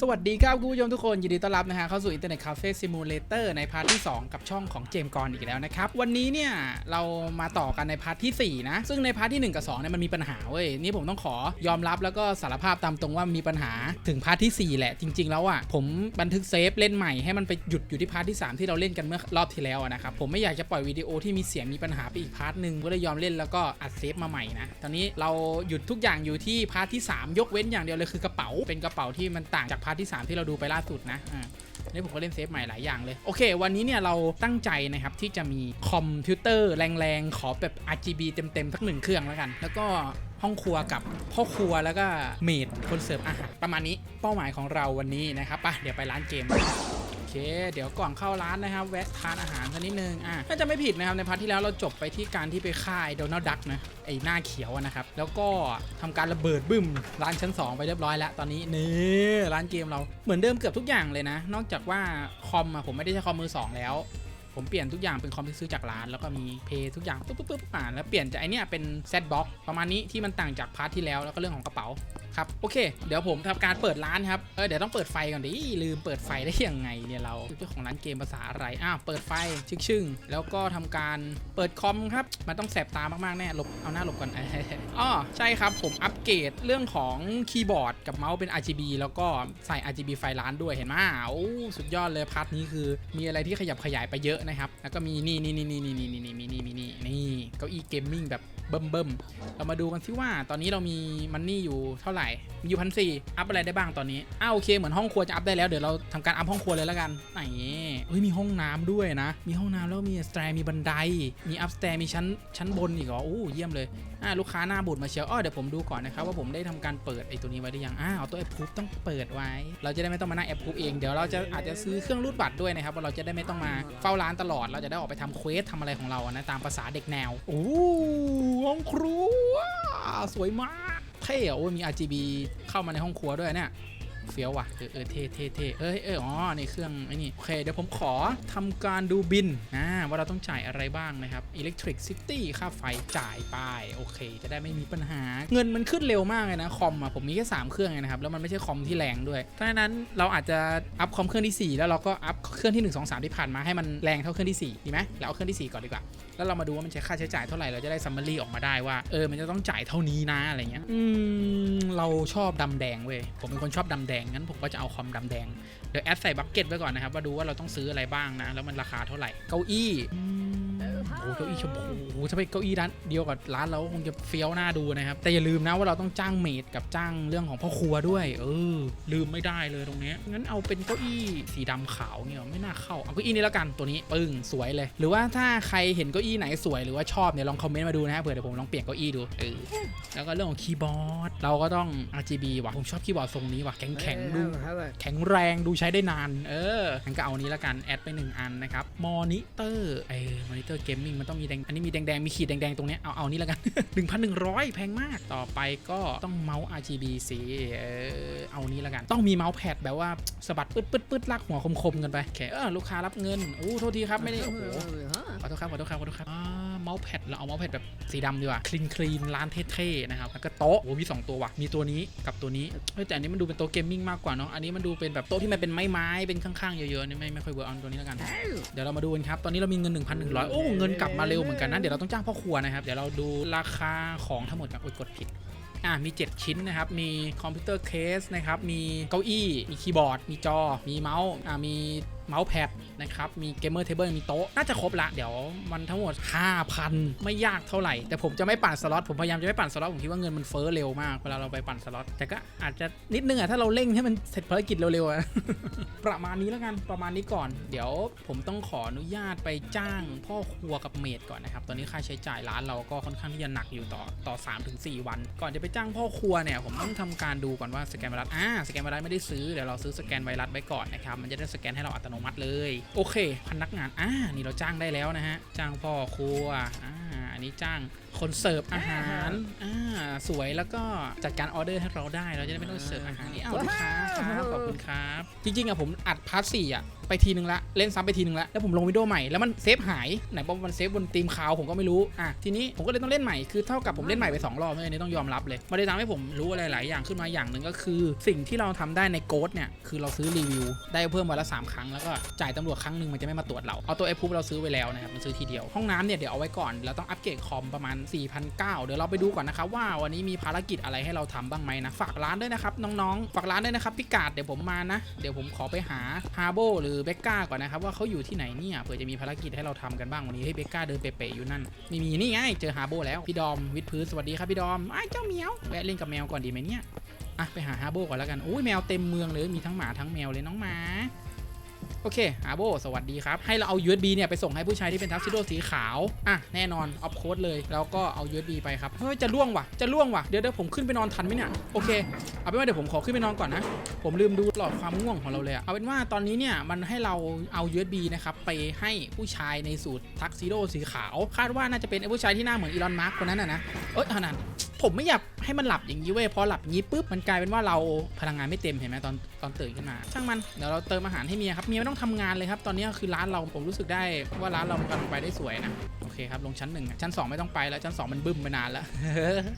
สวัสดีครับคุณผู้ชมทุกคน ยินดีต้อนรับนะฮะเข้าสู่ Internet Cafe Simulator ในพาร์ทที่ 2 กับช่องของเจมกรอีกแล้วนะครับ วันนี้เนี่ย เรามาต่อกันในพาร์ทที่ 4 นะ ซึ่งในพาร์ทที่ 1 กับ 2 เนี่ย มันมีปัญหาเว้ย นี่ผมต้องขอยอมรับแล้วก็สารภาพตามตรงว่ามีปัญหาถึงพาร์ทที่ 4 แหละ จริง ๆ แล้วอะผมบันทึกเซฟเล่นใหม่ให้มันไปหยุดอยู่ที่พาร์ทที่ 3 ที่เราเล่นกันเมื่อรอบที่แล้วนะครับผมไม่อยากจะปล่อยวิดีโอที่มีเสียงมีปัญหาไปอีกพาร์ทหนึ่งก็เลยยอมเล่นแล้วก็อัดเซฟมาใหม่นะตอนนี้เราหยุดทุกอย่างอยู่ที่พาร์ทที่ 3 ยกเว้นอย่างเดียวเลยคือกระเป๋าเป็นกระเป๋าที่มันต่างจากพาร์ทที่ 3 ที่เราดูไปล่าสุดนะอ่านี่ผมก็เล่นเซฟใหม่หลายอย่างเลย โอเค วันนี้เนี่ยเราตั้งใจนะครับที่จะมีคอมพิวเตอร์แรงๆ ขอแบบ RGB เต็มๆสักหนึ่งเครื่องแล้วกัน แล้วก็ห้องครัวกับพ่อครัวแล้วก็เมดคนเสิร์ฟอาหารประมาณนี้เป้าหมายของเราวันนี้นะครับป่ะเดี๋ยวไปร้านเกม เค เดี๋ยวก่อนเข้าร้านนะครับแวะทานอาหารสักนิดนึงอะน่าจะไม่ผิดนะครับในพาร์ทที่แล้วเราจบไปที่การที่ไปฆ่าไอ้โดนัลด์ดักนะไอ้หน้าเขียวนะครับแล้วก็ทำการระเบิดบึ้มร้านชั้น 2 ไปเรียบร้อยแล้วตอนนี้นี่ร้านเกมเราเหมือนเดิมเกือบทุกอย่างเลยนะ นอกจากว่าคอมอะผมไม่ได้ใช้คอมมือ 2 แล้วผมเปลี่ยนทุกอย่างเป็นคอมที่ซื้อจากร้าน แล้วก็มีเพย์ทุกอย่างปุ๊บปุ๊บปุ๊บอ่าแล้วเปลี่ยนจากไอเนี้ยเป็นเซตบ็อกประมาณนี้ที่มันต่างจากพาร์ทที่แล้วแล้วก็เรื่องของกระเป๋า ครับโอเค เดี๋ยวผมทำการเปิดร้านครับเออเดี๋ยวต้องเปิดไฟก่อนดิลืมเปิดไฟได้ยังไงเนี่ยเราเจ้าของร้านเกมภาษาอะไรอ้าวเปิดไฟชึ่งชึ่งๆแล้วก็ทำการเปิดคอมครับมันต้องแสบตามากๆแน่หลบเอาหน้าหลบก่อนอ๋อใช่ครับผมอัปเกรดเรื่องของคีย์บอร์ดกับเมาส์เป็น RGB แล้วก็ใส่ RGB ไฟร้านด้วยเห็นไหมโอ้สุดยอดเลยพาร์ทนี้คือมีอะไรที่ขยับขยายไปเยอะนะครับ แล้วก็มีนี่นี่นี่นี่นี่นี่นี่มีนี่มีนี่นี่เก้าอี้เกมมิ่งแบบ เบิ่มเบิ่มๆเรามาดูกันซิว่าตอนนี้เรามีมันนี่อยู่เท่าไหร่ มีอยู่พันสี่อัพอะไรได้บ้างตอนนี้อ้าวโอเคเหมือนห้องครัวจะอัพได้แล้วเดี๋ยวเราทำการอัพห้องครัวเลยแล้วกันไหนเฮ้ยมีห้องน้ำด้วยนะ มีห้องน้ำแล้วมีสแตร์มีบันได มีอัพสแตร์มีชั้นชั้นบนอีกเหรอโอ้เยี่ยมเลยอ่าลูกค้าหน้าบูดมาเชียวอ้อเดี๋ยวผมดูก่อนนะครับว่าผมได้ทำการเปิดไอ้ตัวนี้ไว้หรือยังอ้าวตัวแอปพูฟต้องเปิดไว้ เราจะได้ไม่ต้องมานั่งแอปพูฟเองเดี๋ยวเราจะอาจจะซื้อเครื่องรูดบัตรด้วยนะครับว่าเราจะได้ไม่ต้องมาเฝ้าร้านตลอด เราจะได้ออกไปทำเควสทำอะไรของเรานะตามภาษาเด็กแนวโอ้ห้องครัว สวยมาก เท่อะโอ้ยมี RGB เข้ามาในห้องครัวด้วยเนี่ย เฟี้ยวว่ะเออเออเท่เท่เท่เอ้ยเอออ๋อในเครื่องไอ้นี่โอเคเดี๋ยวผมขอทำการดูบินอ่าว่าเราต้องจ่ายอะไรบ้างนะครับ Electric City ค่าไฟจ่ายไปโอเค จะได้ไม่มีปัญหา เงินมันขึ้นเร็วมากเลยนะคอมอะผมมีแค่3เครื่องเองนะครับแล้วมันไม่ใช่คอมที่แรงด้วยเพราะฉะนั้นเราอาจจะอัพคอมเครื่องที่ 4 แล้วเราก็อัพเครื่องที่ 1 2 3 ที่ผ่านมาให้มันแรงเท่าเครื่องที่4ดีไหมเราเอาเครื่องที่ 4 ก่อนดีกว่าแล้วเรามาดูว่ามันใช้ค่าใช้จ่ายเท่าไหร่เราจะได้ซัมมารีออกมาได้ว่าเออมันจะต้องจ่ายเท่านี้นะอะไรเงี้ยอืมเราชอบดำแดงเว้ยผมเป็นคนชอบดำแดงงั้นผมก็จะเอาคอมดำแดง เดี๋ยวแอดใส่บัคเก็ตไว้ก่อนนะครับว่าดูว่าเราต้องซื้ออะไรบ้างนะ แล้วมันราคาเท่าไหร่ เก้าอี้ โอ้โหเก้าอี้ชมพูถ้าเป็นเก้าอี้ร้านเดียวกับร้านเราคงจะเฟี้ยวหน้าดูนะครับ แต่อย่าลืมนะว่าเราต้องจ้างเมดกับจ้างเรื่องของพ่อครัวด้วย เออ ลืมไม่ได้เลยตรงนี้ งั้นเอาเป็นเก้าอี้สีดำขาวเนี่ยไม่น่าเข้า เอาเก้าอี้นี้แล้วกันตัวนี้ปึ้งสวยเลย หรือว่าถ้าใครเห็นเก้าอี้ไหนสวยหรือว่าชอบเนี่ยลองคอมเมนต์มาดูนะฮะเผื่อเดี๋ยวผมลองเปลี่ยนเก้าอี้ดูเออแล้วก็เรื่องของคีย์บอร์ดเราก็ต้อง RGB ว่ะผมชอบคีย์บอร์ดทรงนี้ว่ะแข็งแข็งดูแข็งแรงดูใช้ได้นาน เอองั้นก็เอานี้แล้วกันแอดไป1อันนะครับมอนิเตอร์เออมอนิเตอร์เกมมิ่งมันต้องมีแดง อันนี้มีแดงๆ มีขีดแดงๆ ตรงเนี้ย เอาเอานี้แล้วกัน 1,100 แพงมาก ต่อไปก็ต้องเมาส์ RGB สีเออเอานี้แล้วกัน ต้องมีเมาส์แพดแบบว่าสะบัดปึ๊ดปึ๊ดปึ๊ดลากหัวคมๆกันไปโอเคเออลูกค้ารับเงินอู้โทษทีครับไม่ได้โอ้โหขอโทษครับขอโทษครับขอโทษครับอ่า เมาส์แพดเราเอาเมาส์แพดแบบสีดำดีกว่าคลีนคลีนร้านเท่ๆนะครับแล้วก็โต๊ะโอ้มีสองตัวว่ะมีตัวนี้กับตัวนี้เฮ้แต่อันนี้มันดูเป็นโต๊ะเกมมิ่งมากกว่าเนาะอันนี้มันดูเป็นแบบโต๊ะที่มันเป็นไม้ๆเป็นข้างๆเยอะๆนี่ไม่ไม่ค่อยเวิร์กเอาตัวนี้แล้วกัน เดี๋ยวเรามาดูกันครับตอนนี้เรามีเงิน 1,100 โอ้เงินกลับมาเร็วเหมือนกันนะเดี๋ยวเราต้องจ้างพ่อครัวนะครับเดี๋ยวเราดูราคาของทั้งหมดกันอุยกดผิดอะมี 7 ชิ้นนะครับ มีคอมพิวเตอร์เคสนะครับ มีเก้าอี้ มีคีย์บอร์ด มีจอ มีเมาส์ อะมี เมาส์แพดนะครับ มีเกมเมอร์เทเบิลมีโต๊ะ น่าจะครบละ เดี๋ยวมันทั้งหมด 5,000 ไม่ยากเท่าไหร่ แต่ผมจะไม่ปั่นสล็อต ผมพยายามจะไม่ปั่นสล็อต ผมคิดว่าเงินมันเฟ้อเร็วมาก เวลาเราไปปั่นสล็อต แต่ก็อาจจะนิดนึงอะถ้าเราเร่งให้มันเสร็จภารกิจเร็วๆอะประมาณนี้แล้วกัน ประมาณนี้ก่อน เดี๋ยวผมต้องขออนุญาตไปจ้างพ่อครัวกับเมดก่อนนะครับ ตอนนี้ค่าใช้จ่ายร้านเราก็ค่อนข้างที่จะหนักอยู่ต่อต่อ3ถึง4วัน ก่อนจะไปจ้างพ่อครัวเนี่ยผมต้องทำการดูก่อนว่าสแกนไวรัสอ่าสแกนไวรัสไม่ได้ซื้อเดี๋ยวเราซื้อสแกนไวรัสไว้ก่อนนะครับมันจะได้สแกนให้เราอัตโนมัติเลย โอเค พนักงานอ่านี่เราจ้างได้แล้วนะฮะ จ้างพ่อครัวอ่าอันนี้จ้าง คนเสิร์ฟอาหารอ่าสวยแล้วก็จัดการออเดอร์ให้เราได้ เราจะได้ไม่ต้องเสิร์ฟอาหารนี่เอาลูกค้าครับขอบคุณครับ จริงๆอะผมอัดพาร์ทสี่อะไปทีนึงละ เล่นซ้ำไปทีนึงละ แล้วผมลงวิดีโอใหม่แล้วมันเซฟหาย ไหนบอกมันเซฟบนทีมคาวผมก็ไม่รู้ อะ ทีนี้ผมก็เลยต้องเล่นใหม่คือเท่ากับผมเล่นใหม่ไปสองรอบเลยอันนี้ต้องยอมรับเลยมันเลยทำให้ผมรู้อะไรหลายอย่างขึ้นมาอย่างหนึ่งก็คือ สิ่งที่เราทำได้ในโกดเนี่ยคือเราซื้อรีวิว ได้เพิ่มวันละสามครั้งแล้วก็จ่ายตำรวจครั้งหนึ่งมันจะไม่มาตรวจเราเอาตัวไอ้พูเราซื้อไว้แล้วนะครับมันซื้อทีเดียวห้องน้ำเนี่ยเดี๋ยวเอาไว้ก่อนเราต้องอัปเกรดคอมประมาณ4,900เดี๋ยวเราไปดูก่อนนะครับว่าวันนี้มีภารกิจอะไรให้เราทำบ้างไหมนะ ฝากร้านด้วยนะครับน้องๆ ฝากร้านด้วยนะครับพิกัดเดี๋ยวผมมานะ เดี๋ยวผมขอไปหาฮาโบหรือเบกก้าก่อนนะครับว่าเขาอยู่ที่ไหนเนี่ยเผื่อจะมีภารกิจให้เราทำกันบ้างวันนี้ให้เบกก้าเดินเป๋ๆอยู่นั่นไม่มีนี่ไงเจอฮาโบแล้วพี่ดอมวิดพื้นสวัสดีครับพี่ดอมไอ้เจ้าเหมียวแวะเล่นกับแมวก่อนดีไหมเนี่ยอะไปหาฮาโบก่อนแล้วกันโอ้ยแมวเต็มเมืองเลยมีทั้งหมาทั้งแมวเลยน้องหมา โอเคอาโบสวัสดีครับ ให้เราเอา USB เนี่ย ไปส่งให้ผู้ชายที่เป็นทักซิโดสีขาว อะ แน่นอนออฟโค้ดเลย แล้วก็เอา USB ไปครับ เฮ้ย จะล่วงว่ะ จะล่วงว่ะ เดี๋ยวเดี๋ยวผมขึ้นไปนอนทันไหมเนี่ย โอเค เอาเป็นว่าเดี๋ยวผมขอขึ้นไปนอนก่อนนะ ผมลืมดูหลอดความง่วงของเราเลยอะเอาเป็นว่าตอนนี้เนี่ย มันให้เราเอา USB นะครับไปให้ผู้ชายในสูตรทักซิโดสีขาว คาดว่าน่าจะเป็นไอ้ผู้ชายที่หน้าเหมือนอีลอนมาร์กคนนั้นนะนะ เอ้ยเท่านั้น ผมไม่อยากให้มันหลับอย่างนี้เว้ยพอหลับอย่างนี้ปุ๊บมันกลายเป็นว่าเราพลังงานไม่เต็มเห็นไหมตอนตอนตื่นขึ้นมาช่างมันเดี๋ยวเราเติมอาหารให้เมียครับเมียไม่ต้องทำงานเลยครับตอนนี้คือร้านเราผมรู้สึกได้ว่าร้านเรากำลังไปได้สวยนะโอเคครับลงชั้นหนึ่งชั้น 2 ไม่ต้องไปแล้วชั้น 2 มันบึ้มไปนานแล้ว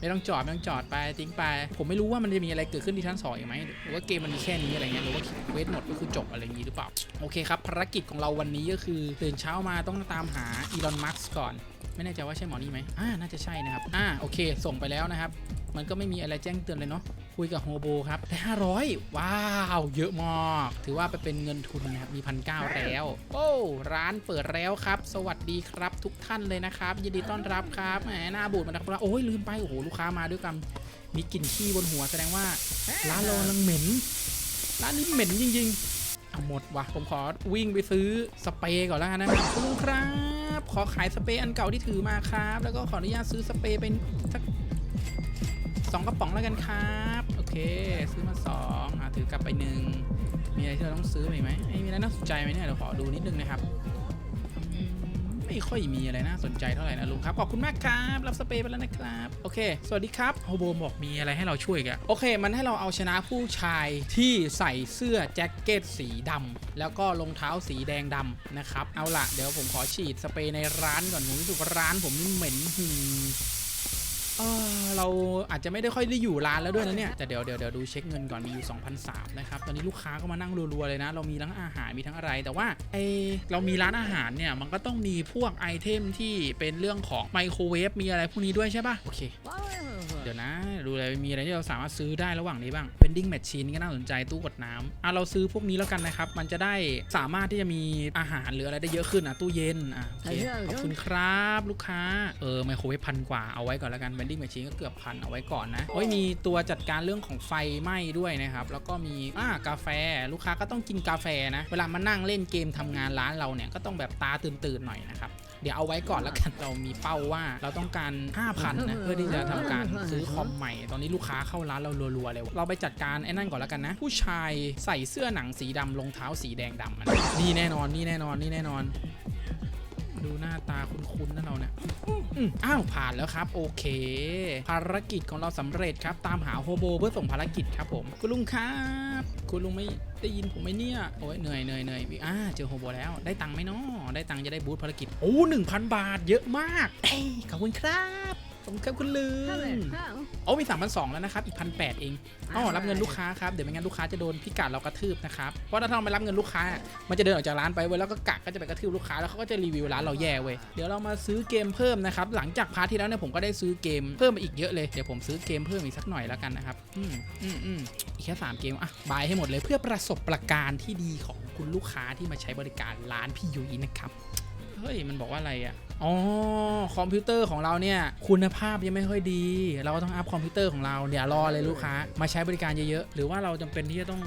ไม่ต้องจอดไม่ต้องจอดไปทิ้งไป ผมไม่รู้ว่ามันจะมีอะไรเกิดขึ้นที่ชั้น2อีกไหมหรือว่าเกมมันมีแค่นี้อะไรเงี้ยหรือว่าเควสหมดก็คือจบอะไรอย่างนี้หรือเปล่าโอเคครับภารกิจของเราวันนี้ก็คือตื่นเช้ามาต้องตามหาอีลอนมัสก่อนไม่แน่ใจว่าใช่หมอนี่ไหมอ่าน่าจะใช่นะครับ อ่า โอเค ส่งไปแล้วนะครับ มันก็ไม่มีอะไรแจ้งเตือนเลยเนาะ คุยกับโฮโบครับได้500ว้าว เยอะมาก ถือว่าไปเป็นเงินทุนนะครับ มีพันเแล้ว โอ้ ร้านเปิดแล้วครับ สวัสดีครับทุกท่านเลยนะครับ ยินดีต้อนรับครับ แหม หน้าบูดมานะครับโอ้ย ลืมไป โอ้โห ลูกค้ามาด้วยกัน มีกลิ่นขี้บนหัวแสดงว่า ร้านเรากำลังเหม็น ร้านนี้เหม็นจริง ๆ เอาหมดวะผมขอวิ่งไปซื้อสเปรย์ก่อนแล้วกันนะครับคุณลุงครับ ขอขายสเปรย์อันเก่าที่ถือมาครับ แล้วก็ขออนุญาตซื้อสเปรย์เป็นสักสองกระป๋องแล้วกันครับ โอเค ซื้อมาสองอะถือกลับไปหนึ่งมีอะไรที่เราต้องซื้อไหมไหมเอ้ยมีอะไรน่าสนใจไหมเนี่ยเดี๋ยวขอดูนิดนึงนะครับ ไม่ค่อยมีอะไรน่าสนใจเท่าไหร่นะลุงครับ ขอบคุณมากครับ รับสเปรย์ไปแล้วนะครับ โอเค สวัสดีครับโฮโบบอกมีอะไรให้เราช่วยกันโอเค มันให้เราเอาชนะผู้ชายที่ใส่เสื้อแจ็คเก็ตสีดำแล้วก็รองเท้าสีแดงดำนะครับ เอาล่ะเดี๋ยวผมขอฉีดสเปรย์ในร้านก่อนผมรู้สึกว่าร้านผมนี่เหม็นหืม เออเราอาจจะไม่ได้ค่อยได้อยู่ร้านแล้วด้วยนะเนี่ยแต่เดี๋ยวเดี๋ยวเดี๋ยวดูเช็คเงินก่อนมีอยู่2,003นะครับตอนนี้ลูกค้าก็มานั่งรัวๆเลยนะ เรามีทั้งอาหารมีทั้งอะไร แต่ว่าไอเรามีร้านอาหารเนี่ยมันก็ต้องมีพวกไอเทมที่เป็นเรื่องของไมโครเวฟมีอะไรพวกนี้ด้วยใช่ปะโอเค เดี๋ยวนะ ดูเลยมีอะไรที่เราสามารถซื้อได้ระหว่างนี้บ้าง vending machine ก็น่าสนใจตู้กดน้ำอะเราซื้อพวกนี้แล้วกันนะครับ มันจะได้สามารถที่จะมีอาหารหรืออะไรได้เยอะขึ้นอะตู้เย็นอะโอเคขอบคุณครับลูกค้าเออไมโครเวฟพันกว่าเอาไว้ก่อนแล้วกัน vending machine ก็เกือบพันเอาไว้ก่อนนะโอ้ยมีตัวจัดการเรื่องของไฟไหม้ด้วยนะครับแล้วก็มีอ่ากาแฟลูกค้าก็ต้องกินกาแฟนะเวลามานั่งเล่นเกมทำงานร้านเราเนี่ยก็ต้องแบบตาตื่นๆหน่อยนะครับเดี๋ยวเอาไว้ก่อนแล้วกันเรามีเป้าว่าเราต้องการ 5,000นะเพื่อที่จะทำการซื้อคอมใหม่ ตอนนี้ลูกค้าเข้าร้านเรารัวๆเลย เราไปจัดการไอ้นั่นก่อนแล้วกันนะ ผู้ชายใส่เสื้อหนังสีดำรองเท้าสีแดงดำอะนะนี่แน่นอนนี่แน่นอนนี่แน่นอน ดูหน้าตาคุ้นๆนะเราเนี่ยอ้าวผ่านแล้วครับ โอเค ภารกิจของเราสำเร็จครับ ตามหาโฮโบเพื่อส่งภารกิจครับผม คุณลุงครับ คุณลุงไม่ได้ยินผมไหมเนี่ยโอ้ยเหนื่อยเหนื่อยเหนื่อยอ่าเจอโฮโบแล้วได้ตังค์ไหมเนาะได้ตังค์จะได้บูธภารกิจโอ้หนึ่งพันบาทเยอะมากเอ้ยขอบคุณครับ ขอบคุณครับคุณลุง โอ้มี 3 2 0 0 แล้วนะครับ อีกพันแเองอ๋อรับเงินลูกค้าครับ เดี๋ยวไม่งั้นลูกค้าจะโดนพิกัดเรากระทืบนะครับ เพราะถ้าเราไม่รับเงินลูกค้า มันจะเดินออกจากร้านไปเว้ย แล้วก็กักก็จะไปกระทืบลูกค้า แล้วเขาก็จะรีวิวร้านเราแย่เว้ย เดี๋ยวเรามาซื้อเกมเพิ่มนะครับ หลังจากพาร์ทที่แล้วเนี่ยผมก็ได้ซื้อเกมเพิ่มมาอีกเยอะเลย เดี๋ยวผมซื้อเกมเพิ่มอีกสักหน่อยแล้วกันนะครับ อืมอืมอืมอีกแค่3เกมอะบายให้หมดเลยเพื่อประสบประการที่ดีของคุณลูกค้าที่มาใช้บริการร้านพี่ยุ้ยนะครับเฮ้ยมันบอกว่าอะไรอะอ๋อคอมพิวเตอร์ของเราเนี่ยคุณภาพยังไม่ค่อยดี เราก็ต้องอัพคอมพิวเตอร์ของเราเดี๋ยวรอเลยลูกค้า มาใช้บริการเยอะๆ หรือว่าเราจำเป็นที่จะต้อง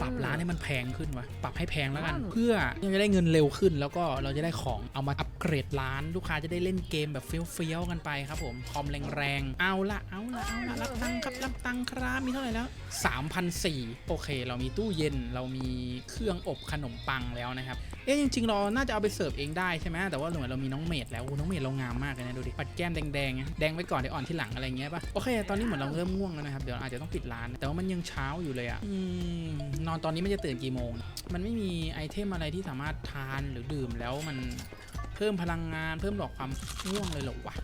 ปรับร้านให้มันแพงขึ้นวะปรับให้แพงแล้วกัน เพื่อจะได้เงินเร็วขึ้น แล้วก็เราจะได้ของเอามาอัปเกรดร้านลูกค้าจะได้เล่นเกมแบบเฟี้ยวๆกันไปครับผมคอมแรงๆเอาละเอาละเอาละรับตังครับรับตังครับมีเท่าไหร่แล้ว3,004โอเค เรามีตู้เย็นเรามีเครื่องอบขนมปังแล้วนะครับเอ๊ะจริงๆเราน่าจะเอาไปเสิร์ฟเองได้ใช่ไหมแต่ว่าเหมือนเรามีน้องเมดแล้วน้องเมดเรางามมากเลยนะดูดิปัดแก้มแดงๆแดงไว้ก่อนเดี๋ยวอ่อนที่หลังอะไรเงี้ยป่ะโอเคตอนนี้เหมือนเราเริ่มง่วงแล้วนะครับเดี๋ยวอาจจะต้องปิดร้าน แต่ว่ามันยังเช้าอยู่เลยอะนอนตอนนี้มันจะตื่นกี่โมง มันไม่มีไอเทมอะไรที่สามารถทานหรือดื่มแล้วมัน เพิ่มพลังงานเพิ่มหลอกความง่วงเลยเหรอวะ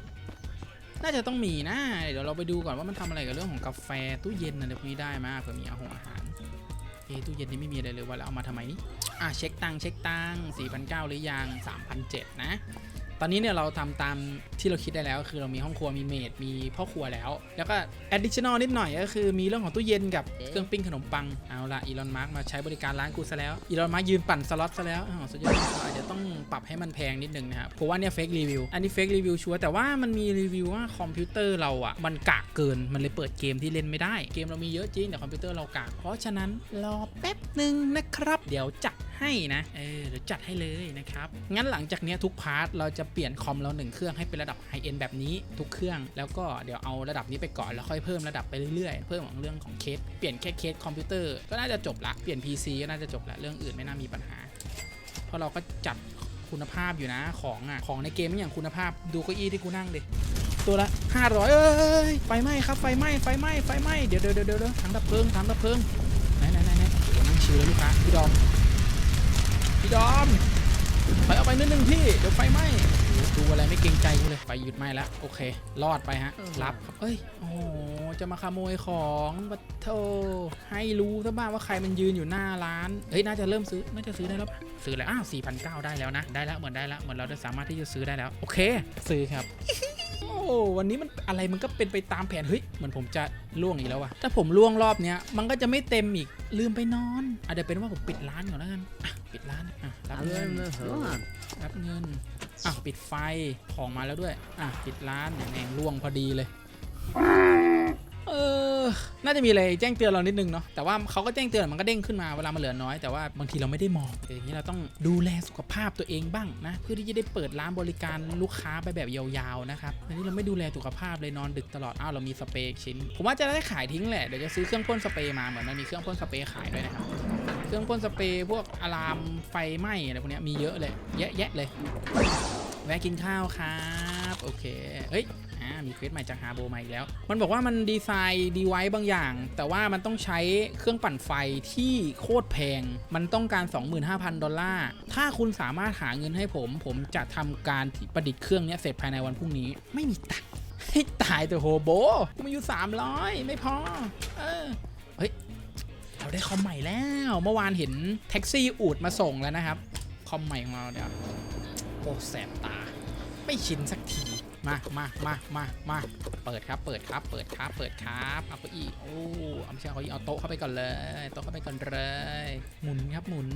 น่าจะต้องมีนะเดี๋ยวเราไปดูก่อนว่ามันทำอะไรกับเรื่องของกาแฟตู้เย็นอะไรพวกนี้ได้มากเผื่อมีอาหัวอาหารเอตู้เย็นนี่ไม่มีอะไรเลยว่าแล้วเอามาทำไมนี่อะเช็คตังค์เช็คตังค์4,900หรือยัง3,007นะ อนนี้เนี่ยเราทำตามที่เราคิดได้แล้ว คือเรามีห้องครัวมีเมดมีพ่อครัวแล้ว แล้วก็ additional นิดหน่อยก็คือมีเรื่องของตู้เย็นกับเครื่องปิ้งขนมปัง เอาละอีลอนมาร์กมาใช้บริการร้านกูซะแล้วอีลอนมาร์กยืนปั่นสล็อตซะแล้วอ๋อสุดยอดอาจจะต้องปรับให้มันแพงนิดนึงนะครับเพราะว่าเนี่ยเฟกรีวิวอันนี้เฟกรีวิวชัวร์แต่ว่ามันมีรีวิวว่าคอมพิวเตอร์เราอะมันกากเกินมันเลยเปิดเกมที่เล่นไม่ได้เกมเรามีเยอะจริงแต่คอมพิวเตอร์เรากากเพราะฉะนั้นรอแป๊บหนึ่งนะครับ เดี๋ยวจัดให้นะ เออเดี๋ยวจัดให้เลยนะครับ งั้นหลังจากนี้ทุกพาร์ทเราจะเปลี่ยนคอมเราหนึ่งเครื่องให้เป็นระดับไฮเอ็นแบบนี้ทุกเครื่อง แล้วก็เดี๋ยวเอาระดับนี้ไปก่อนแล้วค่อยเพิ่มระดับไปเรื่อยๆ เพิ่มของเรื่องของเคส เปลี่ยนแค่เคสคอมพิวเตอร์ก็น่าจะจบละ เปลี่ยน PC ก็น่าจะจบละ เรื่องอื่นไม่น่ามีปัญหา เพราะเราก็จัดคุณภาพอยู่นะของอะของในเกมไม่อย่างคุณภาพดูเก้าอี้ที่กูนั่งดิตัวละ500เอ้ยไฟไหม้ครับไฟไหม้ไฟไหม้ไฟไหม้เดี๋ยวเดี๋ยวเดี๋ยวเดี๋ยวถังดับเพลิงถังดับเพลิงไหนไหนไหนไหนนั่งชิวเลยลูกค้าพี่ดอม พี่ดอมถอยออกไปนิดนึงพี่ เดี๋ยวไฟไหม้ ดูอะไรไม่เกรงใจกูเลยไฟหยุดไหม้แล้วโอเค รอดไปฮะ รับครับเอ้ยโอ้โหจะมาขโมยของบัตโทให้รู้ซะบ้างว่าใครมันยืนอยู่หน้าร้านเฮ้ยน่าจะเริ่มซื้อน่าจะซื้อได้แล้วปะซื้อแล้วอ้าว4,900ได้แล้วนะได้แล้วเหมือนได้แล้วเหมือนเราจะสามารถที่จะซื้อได้แล้ว โอเค ซื้อครับโอ้วันนี้มันอะไรมันก็เป็นไปตามแผน เฮ้ย เหมือนผมจะล่วงอีกแล้วว่ะถ้าผมล่วงรอบเนี้ย มันก็จะไม่เต็มอีก ลืมไปนอนอะเดี๋ยวเป็นว่าผมปิดร้านก่อนแล้วกันอะปิดร้านอะรับเงิน รับเงินอะปิดไฟของมาแล้วด้วย อะปิดร้านอย่งล่วงพอดีเลยเออน่าจะมีอะไรแจ้งเตือนเรานิดนึงเนาะแต่ว่าเขาก็แจ้งเตือนมันก็เด้งขึ้นมาเวลามันเหลือน้อยแต่ว่าบางทีเราไม่ได้มองอย่างนี้เราต้องดูแลสุขภาพตัวเองบ้างนะเพื่อที่จะได้เปิดร้านบริการลูกค้าไปแบบยาวๆนะครับอันนี้เราไม่ดูแลสุขภาพเลยนอนดึกตลอดอ้าวเรามีสเปรย์ชิ้น ผมว่าจะได้ขายทิ้งแหละเดี๋ยวจะซื้อเครื่องพ่นสเปรย์มาเหมือนมันมีเครื่องพ่นสเปรย์ขายด้วยนะครับ รื่องพ่นสเปรย์พวกอะลามไฟไหม้อะไรพวกนี้มีเยอะเลยเยอะแยะเลยแวะกินข้าวครับโอเคเฮ้ยอ่ามีเควสใหม่จากฮาโบมาอีกแล้ว มันบอกว่ามันดีไซน์ดีไว้บางอย่าง แต่ว่ามันต้องใช้เครื่องปั่นไฟที่โคตรแพง มันต้องการ 25,000 ดอลลาร์ถ้าคุณสามารถหาเงินให้ผม ผมจะทำการประดิษฐ์เครื่องนี้เสร็จภายในวันพรุ่งนี้ ไม่มีตังค์ให้ตายแต่โฮโบกูมีอยู่300 ไม่พอ เออ เราได้คอมใหม่แล้ว เมื่อวานเห็นแท็กซี่อูดมาส่งแล้วนะครับ คอมใหม่ของเราเดี๋ยวโอ้แสบตา ไม่ชินสักที มามามามามาเปิดครับ เปิดครับ เปิดครับ เปิดครับเอาเก้าอี้โอ้เอาไม่ใช่เอาเก้าอี้เอาโต๊ะเข้าไปก่อนเลย โต๊ะเข้าไปก่อนเลย หมุนครับหมุน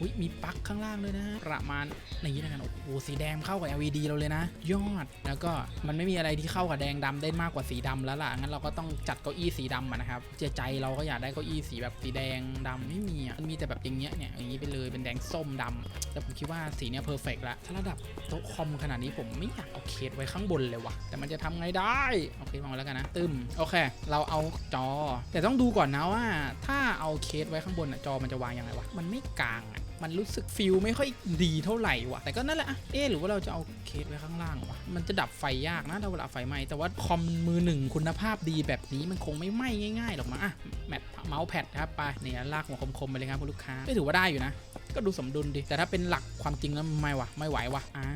อุ้ยมีปลั๊กข้างล่างเลยนะประมาณนี้นะกันโอ้โหสีแดงเข้ากับ LED เราเลยนะ ยอดแล้วก็มันไม่มีอะไรที่เข้ากับแดงดำได้มากกว่าสีดำแล้วล่ะงั้นเราก็ต้องจัดเก้าอี้สีดำนะครับเจใจเราก็อยากได้เก้าอี้สีแบบสีแดงดำไม่มีอะมันมีแต่แบบอย่างเงี้ยเนี่ยอย่างนี้ไปเลยเป็นแดงส้มดำแต่ผมคิดว่าสีเนี้ยเพอร์เฟกละถ้าระดับโต๊ะคอมขนาดนี้ผมไม่อยากเอาเคสไว้ข้างบนเลยว่ะ แต่มันจะทำไงได้โอเควางไว้แล้วกันนะตึมโอเค เราเอาจอ แต่ต้องดูก่อนนะว่า ถ้าเอาเคสไว้ข้างบนอะจอมันจะวางยังไงวะมันไม่กลางอะ มันรู้สึกฟิลไม่ค่อยดีเท่าไหร่ว่ะ แต่ก็นั่นแหละอะเอ๊หรือว่าเราจะเอาเคสไว้ข้างล่างวะมันจะดับไฟยากนะถ้าเวลาไฟไหม้แต่ว่าคอมมือหนึ่งคุณภาพดีแบบนี้มันคงไม่ไหม้ง่ายๆหรอกมั้งอะแมทเมาส์แพดครับไปเนี่ยลากหัวคมๆไปเลยครับคุณลูกค้าไม่ถือว่าได้อยู่นะ ก็ดูสมดุลดีแต่ถ้าเป็นหลักความจริงแล้วไม่วะไม่ไหววะอ้า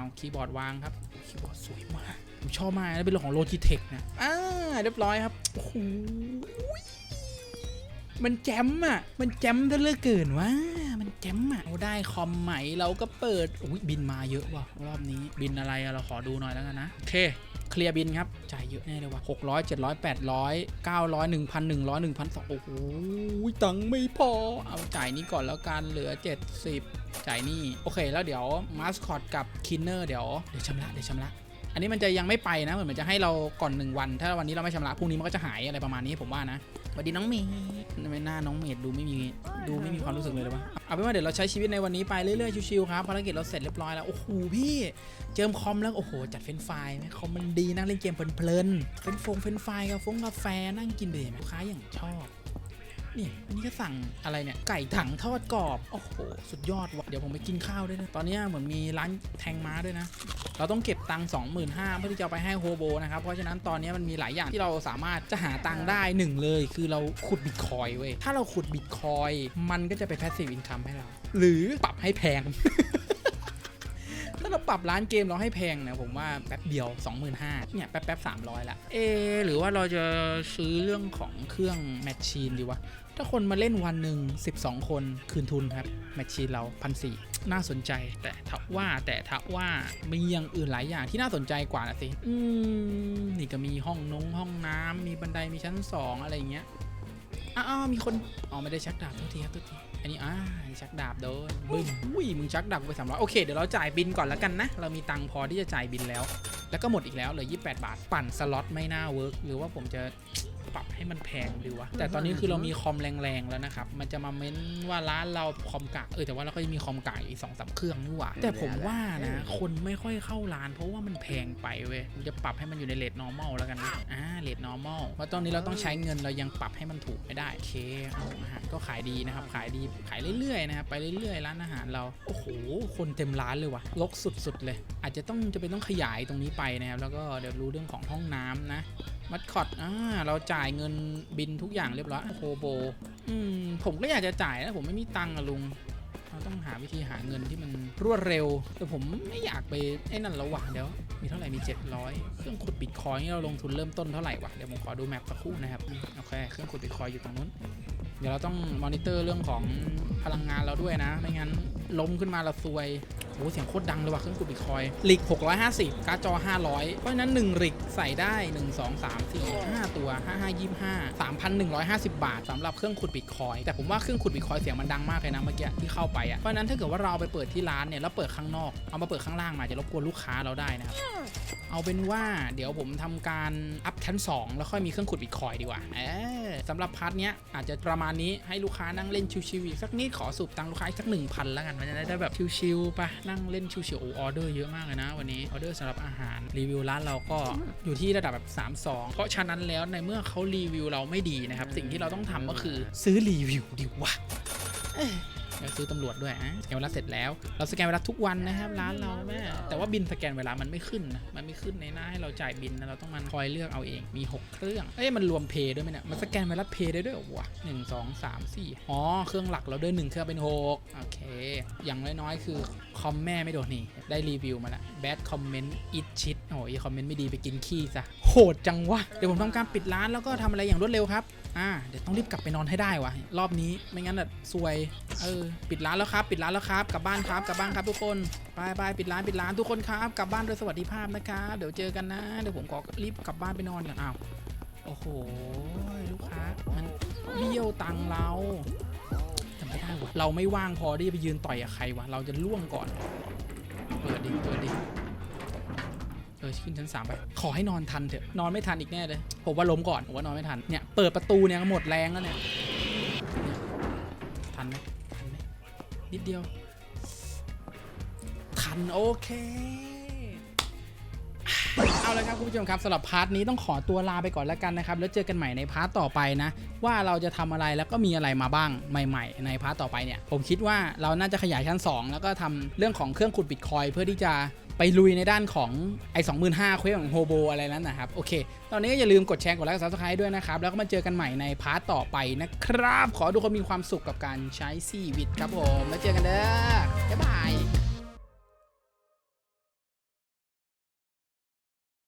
วคีย์บอร์ดวางครับคีย์บอร์ดสวยมากผมชอบมากนะเป็นเรื่องของ Logitech นะอ่าเรียบร้อยครับโอ้โหมันแจมอะมันแจมซะเลือเกินว่า แจมอะเราได้คอมใหม่เราก็เปิดอุ้ยบินมาเยอะว่ะรอบนี้บินอะไรอะเราขอดูหน่อยแล้วกันนะโอเคเคลียร์บินครับ จ่ายเยอะแน่เลยว่ะ600 700 800 900 1,000 100 1,200โอ้โหตังค์ไม่พอ เอาจ่ายนี้ก่อนแล้วกัน เหลือ70จ่ายนี่ โอเค แล้วเดี๋ยวมาสคอตกับคินเนอร์เดี๋ยว เดี๋ยวชำระ เดี๋ยวชำระ อันนี้มันจะยังไม่ไปนะ เหมือนมันจะให้เราก่อนหนึ่งวัน ถ้าวันนี้เราไม่ชำระพรุ่งนี้มันก็จะหายอะไรประมาณนี้ผมว่านะสวัสดีน้องเมย์ทำไมหน้าน้องเมย์ดูไม่มีดูไม่มีความรู้สึกเลยเลยวะเอาเป็นว่าเดี๋ยวเราใช้ชีวิตในวันนี้ไปเรื่อยๆชิวๆครับภารกิจเราเสร็จเรียบร้อยแล้วโอ้โหพี่เจิมคอมแล้วโอ้โหจัดเฟรนไฟล์ไหมคอมมันดีนะเล่นเกมเพลินๆเฟรนฟงเฟรนไฟล์กาแฟกาแฟนั่งกินเดยลูกค้าอย่างชอบ นี่อันนี้ก็สั่งอะไรเนี่ย ไก่ถังทอดกรอบ โอ้โห สุดยอดว่ะ เดี๋ยวผมไปกินข้าวด้วยนะ ตอนนี้เหมือนมีร้านแทงม้าด้วยนะ เราต้องเก็บตังค์สองหมื่นห้าเพื่อที่จะไปให้โฮโบนะครับ เพราะฉะนั้นตอนนี้มันมีหลายอย่างที่เราสามารถจะหาตังค์ได้หนึ่งเลย คือเราขุดบิตคอยน์เว้ย ถ้าเราขุดบิตคอยมันก็จะไปแพสซีฟอินคัมให้เรา หรือปรับให้แพง ปรับร้านเกมเราให้แพงนี่ยผมว่าแป๊บเดียว 25,000เนี่ยแป๊บแป๊บ300ละ เอ หรือว่าเราจะซื้อเรื่องของเครื่องแมชชีนดีวะ ถ้าคนมาเล่นวันหนึ่ง12 คนคืนทุนครับ แมชชีนเราพันสี่น่าสนใจแต่ถ้าว่าแต่ถ้าว่ามีอย่างอื่นหลายอย่างที่น่าสนใจกว่านะสิ อืม นี่ก็มีห้องนงห้องน้ำมีบันไดมีชั้น 2 อะไรอย่างเงี้ย อ้าวมีคนอ๋อไม่ได้ชักดาบทุกทีครับโทษทีอันนี้อ่าชักดาบโดนบึ้มอุ้ยมึงชักดาบไปสามร้อยโอเคเดี๋ยวเราจ่ายบินก่อนแล้วกันนะ เรามีตังค์พอที่จะจ่ายบินแล้ว แล้วก็หมดอีกแล้วเหลือ28 บาท ปั่นสล็อตไม่น่าเวิร์กหรือว่าผมจะ ปรับให้มันแพงดีวะแต่ตอนนี้คือเรามีคอมแรงๆแล้วนะครับ มันจะมาเม้นว่าร้านเราคอมกากเออแต่ว่าเราก็ยังมีคอมกากอีกสองสามเครื่องนี่หว่าแต่ผมว่านะคนไม่ค่อยเข้าร้าน เพราะว่ามันแพงไปเว้ยผมจะปรับให้มันอยู่ในเลท normal แล้วกันนะอ่าเลท normal เพราะตอนนี้เราต้องใช้เงินเรายังปรับให้มันถูกไม่ได้โอเคเอาอาหารก็ขายดีนะครับ ขายดีขายเรื่อยๆนะครับไปเรื่อยๆร้านอาหารเราโอ้โหคนเต็มร้านเลยว่ะลกสุดๆเลย อาจจะต้องจะเป็นต้องขยายตรงนี้ไปนะครับแล้วก็เดี๋ยวรู้เรื่องของห้องน้ำนะ มัดคอตอ่าเราจ่ายเงินบินทุกอย่างเรียบร้อยโฮโบ อืม ผมก็อยากจะจ่ายนะ ผมไม่มีตังค์อะลุง เราต้องหาวิธีหาเงินที่มันรวดเร็ว แต่ผมไม่อยากไปไอ้นั่นระหว่างเดี๋ยว มีเท่าไหร่ มี 700 เครื่องขุดบิตคอยน์นี่เราลงทุนเริ่มต้นเท่าไหร่วะ เดี๋ยวผมขอดูแมปสักครู่นะครับ โอเค เครื่องขุดบิตคอยอยู่ตรงนู้น เดี๋ยวเราต้องมอนิเตอร์เรื่องของพลังงานเราด้วยนะ ไม่งั้นล้มขึ้นมาเราซวย อ้เสียงโคตรดังเลยว่ะเครื่องขุดบิตคอยลิก 650 การ์ดจอ 500 เพราะฉะนั้น1ริกใส่ได้ 1 2 3 4 5 ตัว 5 5 25 3,150 บาทสำหรับเครื่องขุดบิตคอยแต่ผมว่าเครื่องขุดบิตคอยเสียงมันดังมากเลยนะเมื่อกี้ที่เข้าไปอะเพราะนั้นถ้าเกิดว่าเราไปเปิดที่ร้านเนี่ยแล้วเปิดข้างนอกเอามาเปิดข้างล่างมาจะรบกวนลูกค้าเราได้นะครับเอาเป็นว่าเดี๋ยวผมทำการอัพชั้น 2 แล้วค่อยมีเครื่องขุดบิตคอยดีกว่าเออสำหรับพาร์ทเนี้ยอาจจะประมาณนี้ให้ลูกค้านั่งเล่นชิวๆอีกสักนิดขอสูบตังค์ลูกค้าอีกสักหนึ่งพันแล้วกันมันจะได้แบบชิวๆปะนั่งเล่นชิวๆออเดอร์เยอะมากเลยนะ วันนี้ออเดอร์สำหรับอาหารรีวิวร้านเราก็อยู่ที่ระดับแบบ3-2 เพราะฉะนั้นแล้วในเมื่อเขารีวิวเราไม่ดีนะครับ สิ่งที่เราต้องทำก็คือซื้อรีวิวดีกว่า เดี๋ยวซื้อตำรวจด้วยอะสแกนเวลาเสร็จแล้ว เราสแกนเวลาทุกวันนะครับร้านเราแม่แต่ว่าบินสแกนเวลามันไม่ขึ้นนะมันไม่ขึ้นในหน้าให้เราจ่ายบินนะเราต้องมันคอยเลือกเอาเองมี 6 เครื่องเอ้ยมันรวมเพย์ด้วยไหมเนี่ยมันสแกนเวลาเพย์ได้ด้วยวะหนึ่งสองสามสี่อ๋อเครื่องหลักเราด้วยหนึ่งเครื่องเป็นหกโอเค อย่างน้อยๆคือคอมแม่ไม่โดนนี่ได้รีวิวมาล้ว bad comment it shit โอ้ยคอมเมนต์ไม่ดีไปกินขี้ซะโหดจังวะเดี๋ยวผมทำการปิดร้านแล้วก็ทำอะไรอย่างรวดเร็วครับ อ่าเดี๋ยวต้องรีบกลับไปนอนให้ได้วะรอบนี้ไม่งั้นแบบซวย เออ ปิดร้านแล้วครับ ปิดร้านแล้วครับ กลับบ้านครับกลับบ้านครับทุกคนไปไปปิดร้านปิดร้านทุกคนครับกลับบ้านโดยสวัสดิภาพนะครับเดี๋ยวเจอกันนะเดี๋ยวผมขอรีบกลับบ้านไปนอนก่อนอ้าวโอ้โหลูกค้ามันเบี้ยวตังเราทำไม่ได้วะเราไม่ว่างพอที่จะไปยืนต่อยกับใครวะเราจะล่วงก่อน เปิดดิเปิดดิ เออขึ้นชั้นสามไป ขอให้นอนทันเถอะ นอนไม่ทันอีกแน่เลย ผมว่าล้มก่อน ผมว่านอนไม่ทัน เนี่ย เปิดประตูเนี่ยก็หมดแรงแล้วเนี่ยยทันไหมทันไหมนิดเดียว ทันโอเคเอาละครับคุณผู้ชมครับสำหรับพาร์ทนี้ต้องขอตัวลาไปก่อนแล้วกันนะครับ แล้วเจอกันใหม่ในพาร์ทต่อไปนะ ว่าเราจะทำอะไรแล้วก็มีอะไรมาบ้างใหม่ ๆ ในพาร์ทต่อไปเนี่ย ผมคิดว่าเราน่าจะขยายชั้น 2 แล้วก็ทำเรื่องของเครื่องขุดบิตคอยเพื่อที่จะ ไปลุยในด้านของไอ้สองหมื่นห้าเควสของโฮโบอะไรนั้นนะครับ โอเค ตอนนี้ก็อย่าลืมกดแชร์กดไลค์กดซับสไครต์ด้วยนะครับ แล้วก็มาเจอกันใหม่ในพาร์ทต่อไปนะครับ ขอให้ทุกคนมีความสุขกับการใช้ชีวิตครับผม แล้วเจอกันเด้อบ๊ายบาย